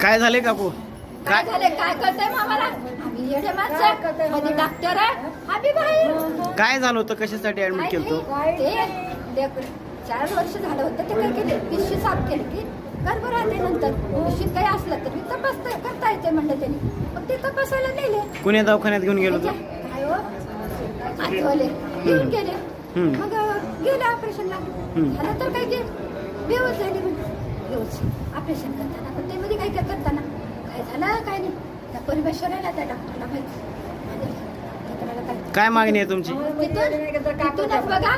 काय झाले काकू? काय झाले? काय करताय आम्हाला आम्ही येडे माणसं. मध्ये डॉक्टर आहे? हा काय झालं होतं? कशासाठी ऍडमिट केलं काय ते लेकरं, चार वर्ष झालं होतं ते काय केले? पिशवी साफ केली की गर्भ राहते नंतर. पिशवीत काही असलं तर मी तपासता करता येते म्हणलं त्यांनी. मग ते तपासायला नेले. कुण्या दवाखान्यात घेऊन गेलो काय हो? आठवले. घेऊन गेले. मग गेले ऑपरेशनला. झालं तर काय ते बेहोश झाली म्हणजे बेहोश ऑपरेशन करताना पण ते मध्ये काय काय करताना काय झालं काय नाही त्या परमेश्वराला त्या डॉक्टरला माहिती. काय? काय मागणी आहे तुमची? तिथून तिथूनच बघा.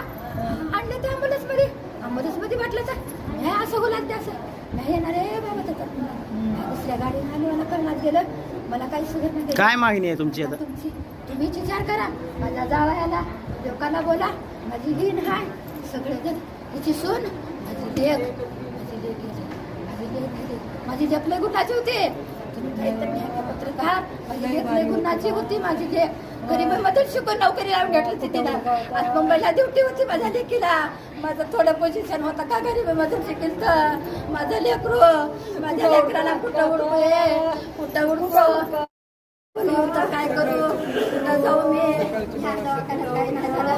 आणलं ते अँब्युलन्समध्ये अँब्युलन्समध्ये म्हटलं तर. नाही असं बोलात ते असं. नाही येणार रे बाबा तर दुसऱ्या गाडीने आली मला करण्यात गेलं. मला काही सुधारणा नाही. काय मागणी आहे तुमची आता? तुमची तुम्हीच विचार करा. माझ्या जावयाला लोकांना बोला. माझी लीन हाय. सगळे जण. तिची सून माझी लेक. माझी गेली. माझी गेली. माझी लय गुणाची होती. तुम्ही काहीतरी पत्रकार माझी लय होती माझी लेक गरीबामध्ये शिकून नोकरी लावून घेतली होती तिला. आज मुंबईला ड्युटी होती माझ्या लेकीला. माझं थोडं पोझिशन होतं का गरीबामध्ये शिकेल तर. माझं लेकरू माझ्या लेकराला कुठं उडको कुठं उडू होता काय करू? कुठं जाऊ मी? ह्या दवाखान्यात काही नाही झालं.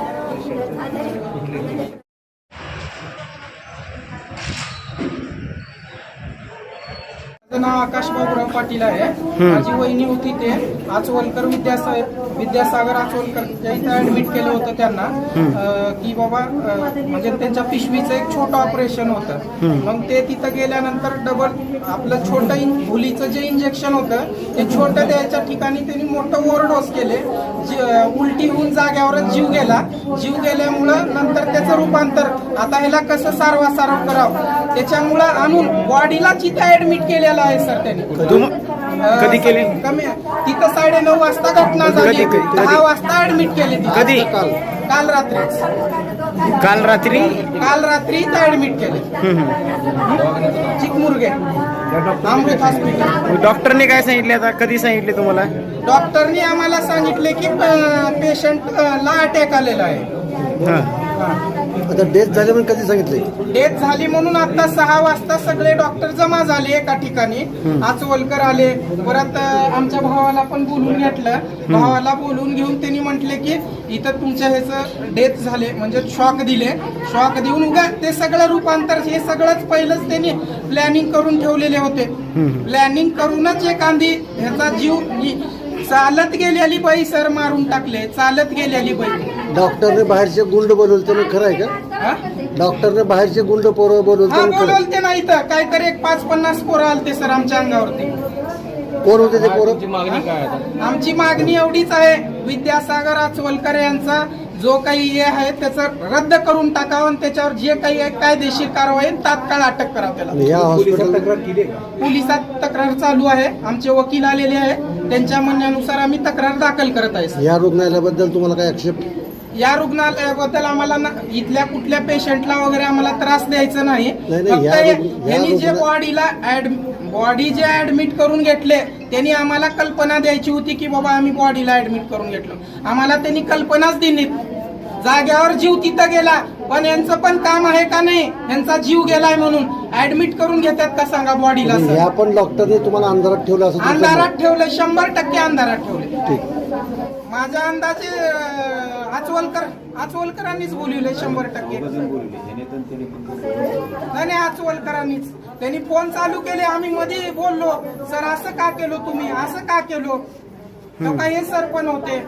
नाव आकाश बाबूराव पाटील आहे. माझी वहिनी होती ते. आचवलकर विद्यासाहेब विद्यासागर आचवलकर त्या इथं ऍडमिट केलं होतं त्यांना अं, की बाबा अं, म्हणजे त्यांच्या पिशवीचं एक छोटं ऑपरेशन होतं. मग ते तिथं गेल्यानंतर डबल आपलं छोटं इन- भुलीचं जे इंजेक्शन होतं ते छोटं द्यायच्या ठिकाणी त्यांनी मोठं ओव्हरडोस केले. जी- अं, उलटी होऊन जाग्यावरच जीव गेला. जीव गेल्यामुळं नंतर त्याचं रूपांतर आता ह्याला कसं सारवा सारव करावं? त्याच्यामुळं आणून बॉडीला तिथं ऍडमिट केलेलं आहे सर त्यांनी. तुम कधी केले? कमी आहे. तिथं साडे नऊ वाजता घटना झाली. कधी- कधी- दहा वाजता ऍडमिट केली. कधी? काल काल रात्री. काल रात्री? काल रात्री ऍडमिट केले. चिकमुरगे अमृत हॉस्पिटल डॉक्टरने काय सांगितले आता? कधी सांगितले तुम्हाला? डॉक्टरनी आम्हाला सांगितले की पेशंट ला अटॅक आलेला आहे. हा. आता डेथ झाली म्हणून कधी सांगितले डेथ झाली म्हणून आता सहा वाजता सगळे डॉक्टर जमा झाले एका ठिकाणी. आचवलकर आले. परत अं, आमच्या भावाला पण बोलून घेतलं. भावाला बोलून घेऊन त्यांनी म्हटले की इथं तुमच्या ह्याचं डेथ झाले म्हणजे शॉक दिले. शॉक देऊन उगा ते सगळं रूपांतर हे सगळंच पहिलंच त्यांनी प्लॅनिंग करून ठेवलेले होते. प्लॅनिंग करूनच एक आंधी ह्याचा जीव चालत गेलेली बाई सर मारून टाकले. चालत गेलेली बाई. डॉक्टरने बाहेरचे गुंड बोलवले ते खरं आहे का? हा? डॉक्टरने बाहेरचे गुंड पोरं हा बोलवले ते खरं बोलवलते ना इथं. काहीतरी एक पाच पन्नास पोरं आलते सर आमच्या अंगावरती. कोण होते ते पोरं? आमची मागणी एवढीच आहे. विद्यासागर आचवलकर यांचा जो काही हे आहे त्याचं रद्द करून टाकावं आणि त्याच्यावर जे काही आहे कायदेशीर कारवाई आहे, तात्काळ अटक करावं त्याला. आणि या हॉस्पिटल पोलिसात तक्रार चालू आहे. आमचे वकील आलेले आहे. त्यांच्या म्हणण्यानुसार आम्ही तक्रार दाखल करत आहे सर. या रुग्णालयाबद्दल तुम्हाला काय आक्षेप? या रुग्णालयाबद्दल आम्हाला ना- इथल्या कुठल्या पेशंटला वगैरे आम्हाला त्रास द्यायचा नाही. नाही, फक्त या हे- रुग्ण- या यांनी जे रुग्ण- बॉडीला ऍड बॉडी जे ऍडमिट करून घेतले त्यांनी आम्हाला कल्पना द्यायची होती की बाबा आम्ही बॉडीला ऍडमिट करून घेतलं. आम्हाला त्यांनी कल्पनाच दिली. जाग्यावर जीव तिथं गेला पण यांचं पण काम आहे का नाही? यांचा जीव गेलाय म्हणून. ऍडमिट करून घेतात का सांगा बॉडीला आणि सर ह्या पण डॉक्टरने तुम्हाला अंधारात ठेवलं असं तुमचं अंधारात. ठेवले शंभर टक्के अंधारात ठेवले. ठीक. माझ्या अंदाजे अं, आचवलकर आचवलकरांनीच बोलवले शंभर टक्के. नाही नाही आचवलकरांनीच. त्यांनी फोन चालू केले आम्ही मध्ये बोललो सर असं का केलो तुम्ही? असं का केलो? तो काही हे सर पण होते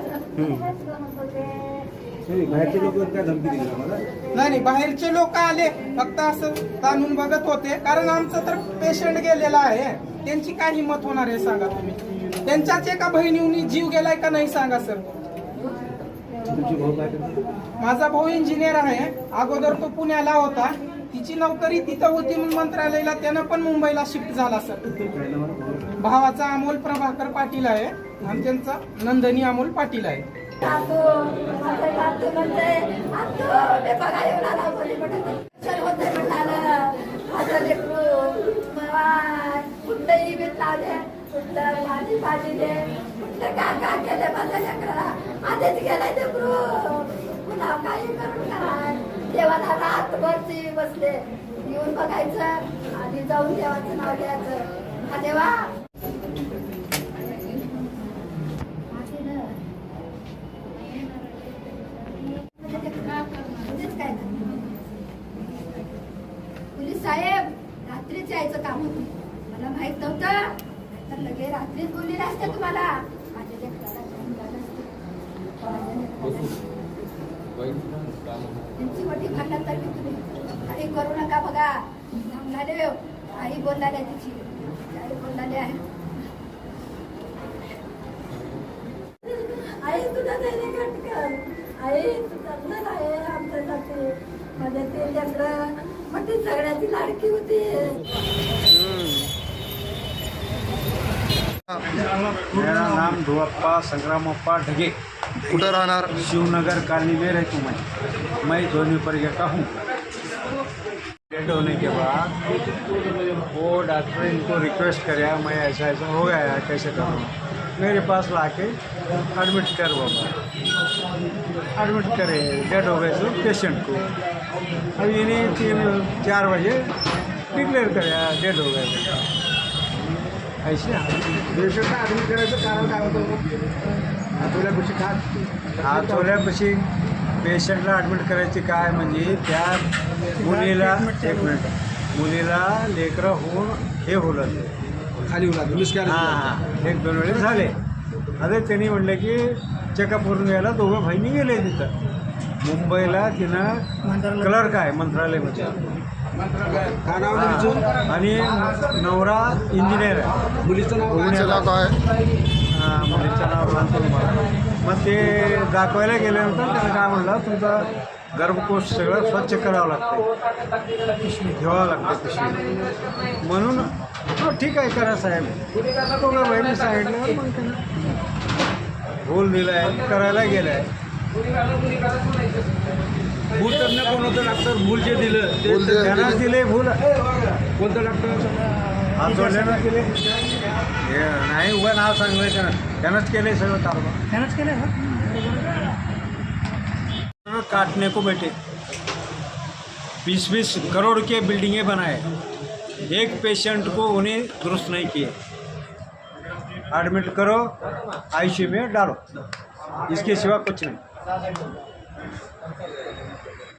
नाही नाही बाहेरचे लोक आले फक्त असं ताणून बघत होते. कारण आमचं तर पेशंट गेलेला आहे. त्यांची काय हिंमत होणार आहे सांगा तुम्ही? त्यांच्याच एका बहिणीने जीव गेलाय का नाही सांगा सर? माझा भाऊ इंजिनियर आहे. अगोदर तो पुण्याला होता. तिची नोकरी तिथं होती म्हणून मंत्रालयाला त्यानं पण मुंबईला शिफ्ट झाला सर. भावाचा अमोल प्रभाकर पाटील आहे. आणि त्यांचा नंदनी अमोल पाटील आहे. आतो, माझं आतो म्हणते आतो, मी बघा येऊन आला मुली म्हणून. चल होतंय म्हणाला. माझं लेकरू, मला कुठलंही बी लावले, कुठलं भाजी भाजी दे, कुठलं का का केलं माझ्या लेकराला. आधीच गेलाय लेकरू. पुन्हा काही करून काय. देवाला रातभरची बसले येऊन बघायचं आणि जाऊन देवाचं नाव घ्यायचं हा देवा म्हणजेच काय नाही. पोलीस साहेब रात्रीच यायचं काम होतं मला माहीत नव्हतं तर लगे रात्रीच बोललेलं असते तुम्हाला. माझ्या लेकराला. त्यांची मोठी भांडण तर मी तुम्ही काही करू नका बघा. सांगणारे आई बोलणारे तिची. आई बोलणारे आहे आई तुझा धैर्य घट आई तू चांगलं आहे आमच्यासाठी माझ्या ते लेकरं मोठी सगळ्याची लाडकी होती. मेरा नाम धुअप्पा संग्रामप्पा ढगे। कुठं राहणार शिवनगर कॉलोनी में रहती हूँ मैं। मैं धोनी परिया का हूँ। डेड होने के बाद वो डॉक्टर इनको रिक्वेस्ट कराया मैं ऐसा ऐसा हो गया है कैसे करूँ? मेरे पास ला के एडमिट कर बाबा एडमिट करे डेड हो गए तो पेशेंट को। अब इन्हें तीन चार बजे डिक्लेयर कराया डेड हो गए ॲडमिट करायचं कारण काय होतं हातोल्यापाशी पेशंटला ॲडमिट करायची काय म्हणजे त्या मुलीला एक मिनिट मुलीला लेकरं होऊन हे होलं खाली होणार हां हां. एक दोन वेळेस झाले. आता त्यांनी म्हणलं की चेकअप करून घ्यायला दोघं बहिणी गेले तिथं. मुंबईला तिनं क्लर्क आहे मंत्रालयामध्ये आणि नवरा इंजिनियर आहे. मुलीचं नाव पुण्याला. काय? हां, मुलीचं नाव सांगतो तुम्हाला मग ते दाखवायला गेल्यानंतर त्यानं काय म्हणलं तुमचं गर्भकोश सगळं स्वच्छ करावं लागतं पिशवी ठेवावं लागतं पिशवी. म्हणून हो ठीक आहे करा साहेब. दोघं बहिणी सांगितलं मग त्यानं दिला आहे करायला गेलं आहे भूल त्यांना डॉक्टर भूल जे दिलं ते भूल जे- त्यांनाच दिले भूल. कोणतं डॉक्टर? हातोड्यानं केले हे नाही उभं नाव सांगलं त्यानं. त्यानंच केले सगळं कारभार. त्यानंच केलं काटने को बैठे बीस बीस करोड़ के बिल्डिंगें बनाए. एक पेशेंट को उन्हें दुरुस्त नहीं किए. एडमिट करो आईसीयू में डालो. इसके सिवा कुछ नहीं.